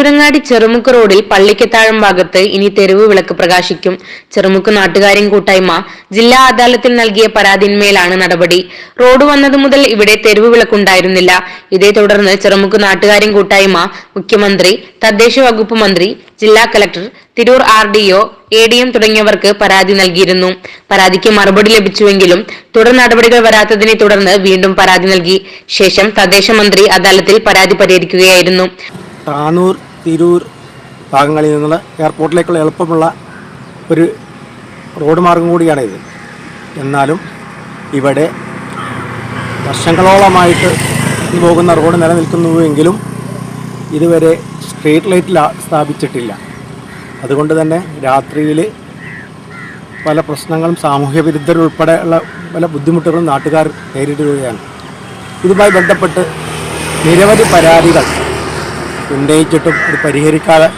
തിരൂരങ്ങാടി ചെറുമുക്ക് റോഡിൽ പള്ളിക്കത്താഴം ഭാഗത്ത് ഇനി തെരുവ് വിളക്ക് പ്രകാശിക്കും. ചെറുമുക്ക് നാട്ടുകാരും കൂട്ടായ്മ ജില്ലാ അദാലത്തിൽ നൽകിയ പരാതിന്മേലാണ് നടപടി. റോഡ് വന്നതു മുതൽ ഇവിടെ തെരുവ് വിളക്കുണ്ടായിരുന്നില്ല. ഇതേ തുടർന്ന് ചെറുമുക്ക് നാട്ടുകാരും കൂട്ടായ്മ മുഖ്യമന്ത്രി തദ്ദേശ വകുപ്പ് മന്ത്രി ജില്ലാ collector Tirur R D O A D M തുടങ്ങിയവർക്ക് പരാതി നൽകിയിരുന്നു. പരാതിക്ക് മറുപടി ലഭിച്ചുവെങ്കിലും തുടർ നടപടികൾ വരാത്തതിനെ തുടർന്ന് വീണ്ടും പരാതി നൽകി. ശേഷം തദ്ദേശ മന്ത്രി അദാലത്തിൽ പരാതി പരിഹരിക്കുകയായിരുന്നു. താനൂർ തിരൂർ ഭാഗങ്ങളിൽ നിന്നുള്ള എയർപോർട്ടിലേക്കുള്ള എളുപ്പമുള്ള ഒരു റോഡ് മാർഗം കൂടിയാണ് ഇത് എന്നാലും ഇവിടെ വർഷങ്ങളോളമായിട്ട് പോകുന്ന റോഡ് നിലനിൽക്കുന്നുവെങ്കിലും ഇതുവരെ സ്ട്രീറ്റ് ലൈറ്റിൽ സ്ഥാപിച്ചിട്ടില്ല. അതുകൊണ്ട് തന്നെ രാത്രിയിൽ പല പ്രശ്നങ്ങളും സാമൂഹ്യ വിരുദ്ധരുൾപ്പെടെയുള്ള പല ബുദ്ധിമുട്ടുകളും നാട്ടുകാർ നേരിടുകയാണ്. ഇതുമായി ബന്ധപ്പെട്ട് നിരവധി പരാതികൾ ഉന്നയിച്ചിട്ടും അത് പരിഹരിക്കാതെ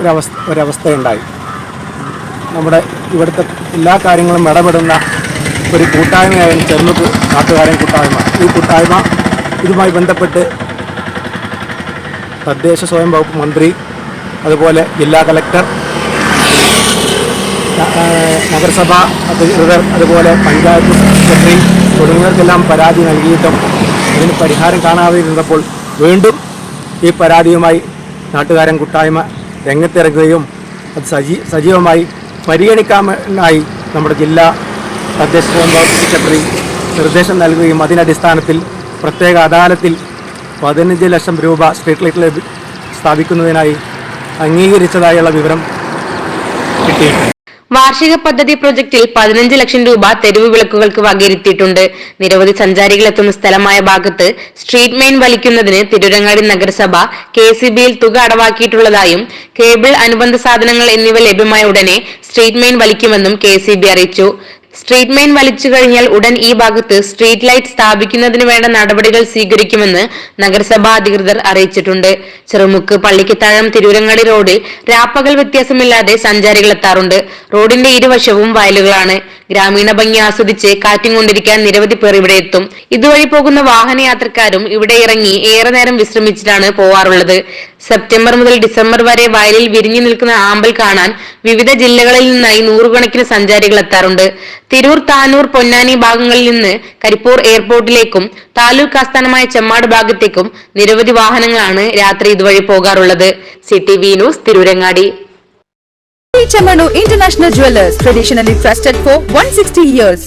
ഒരവസ്ഥ ഒരവസ്ഥയുണ്ടായി. നമ്മുടെ ഇവിടുത്തെ എല്ലാ കാര്യങ്ങളും ഇടപെടുന്ന ഒരു കൂട്ടായ്മയായിരുന്നു ചെറുമുക്ക് നാട്ടുകാരൻ കൂട്ടായ്മ. ഈ കൂട്ടായ്മ ഇതുമായി ബന്ധപ്പെട്ട് തദ്ദേശ സ്വയം വകുപ്പ് മന്ത്രി അതുപോലെ ജില്ലാ കലക്ടർ നഗരസഭ അധികൃതർ അതുപോലെ പഞ്ചായത്ത് സെക്രട്ടറി തുടങ്ങിയവർക്കെല്ലാം പരാതി നൽകിയിട്ടും അതിന് പരിഹാരം കാണാതെ ഇരുന്നപ്പോൾ വീണ്ടും ഈ പരാതിയുമായി നാട്ടുകാരൻ കൂട്ടായ്മ രംഗത്തിറങ്ങുകയും അത് സജീ സജീവമായി പരിഗണിക്കാനായി നമ്മുടെ ജില്ലാ തദ്ദേശ സ്വയംഭരണ സെക്രട്ടറി നിർദ്ദേശം നൽകുകയും അതിനടിസ്ഥാനത്തിൽ പ്രത്യേക അദാലത്തിൽ പതിനഞ്ച് ലക്ഷം രൂപ സ്ട്രീറ്റ് ലൈറ്റ് സ്ഥാപിക്കുന്നതിനായി അംഗീകരിച്ചതായുള്ള വിവരം കിട്ടിയിട്ടുണ്ട്. വാർഷിക പദ്ധതി പ്രൊജക്ടിൽ പതിനഞ്ച് ലക്ഷം രൂപ തെരുവ് വിളക്കുകൾക്ക് വകയിരുത്തിയിട്ടുണ്ട്. നിരവധി സഞ്ചാരികൾ എത്തുന്ന സ്ഥലമായ ഭാഗത്ത് സ്ട്രീറ്റ് മെയിൻ വലിക്കുന്നതിന് തിരുരങ്ങാടി നഗരസഭ കെ സി ബിയിൽ തുക അടവാക്കിയിട്ടുള്ളതായും കേബിൾ അനുബന്ധ സാധനങ്ങൾ എന്നിവ ലഭ്യമായ ഉടനെ സ്ട്രീറ്റ് മെയിൻ വലിക്കുമെന്നും കെ സി ബി അറിയിച്ചു. സ്ട്രീറ്റ് മെയിൻ വലിച്ചു കഴിഞ്ഞാൽ ഉടൻ ഈ ഭാഗത്ത് സ്ട്രീറ്റ് ലൈറ്റ് സ്ഥാപിക്കുന്നതിന് വേണ്ട നടപടികൾ സ്വീകരിക്കുമെന്ന് നഗരസഭാ അധികൃതർ അറിയിച്ചിട്ടുണ്ട്. ചെറുമുക്ക് പള്ളിക്കത്താഴം തിരൂരങ്ങാടി റോഡിൽ രാപ്പകൽ വ്യത്യാസമില്ലാതെ സഞ്ചാരികൾ എത്താറുണ്ട്. റോഡിന്റെ ഇരുവശവും വയലുകളാണ്. ഗ്രാമീണ ഭംഗി ആസ്വദിച്ച് കാറ്റും കൊണ്ടിരിക്കാൻ നിരവധി പേർ ഇവിടെ എത്തും. ഇതുവഴി പോകുന്ന വാഹനയാത്രക്കാരും ഇവിടെ ഇറങ്ങി ഏറെ നേരം വിശ്രമിച്ചിട്ടാണ് പോവാറുള്ളത്. സെപ്റ്റംബർ മുതൽ ഡിസംബർ വരെ വയലിൽ വിരിഞ്ഞു നിൽക്കുന്ന ആമ്പൽ കാണാൻ വിവിധ ജില്ലകളിൽ നിന്നായി നൂറുകണക്കിന് സഞ്ചാരികൾ എത്താറുണ്ട്. തിരൂർ താനൂർ പൊന്നാനി ഭാഗങ്ങളിൽ നിന്ന് കരിപ്പൂർ എയർപോർട്ടിലേക്കും താലൂക്ക് ആസ്ഥാനമായ ചെമ്മാട് ഭാഗത്തേക്കും നിരവധി വാഹനങ്ങളാണ് രാത്രി ഇതുവഴി പോകാറുള്ളത്. City V news Tirurangadi. Chamano International Jewelers, traditionally trusted for 160 years.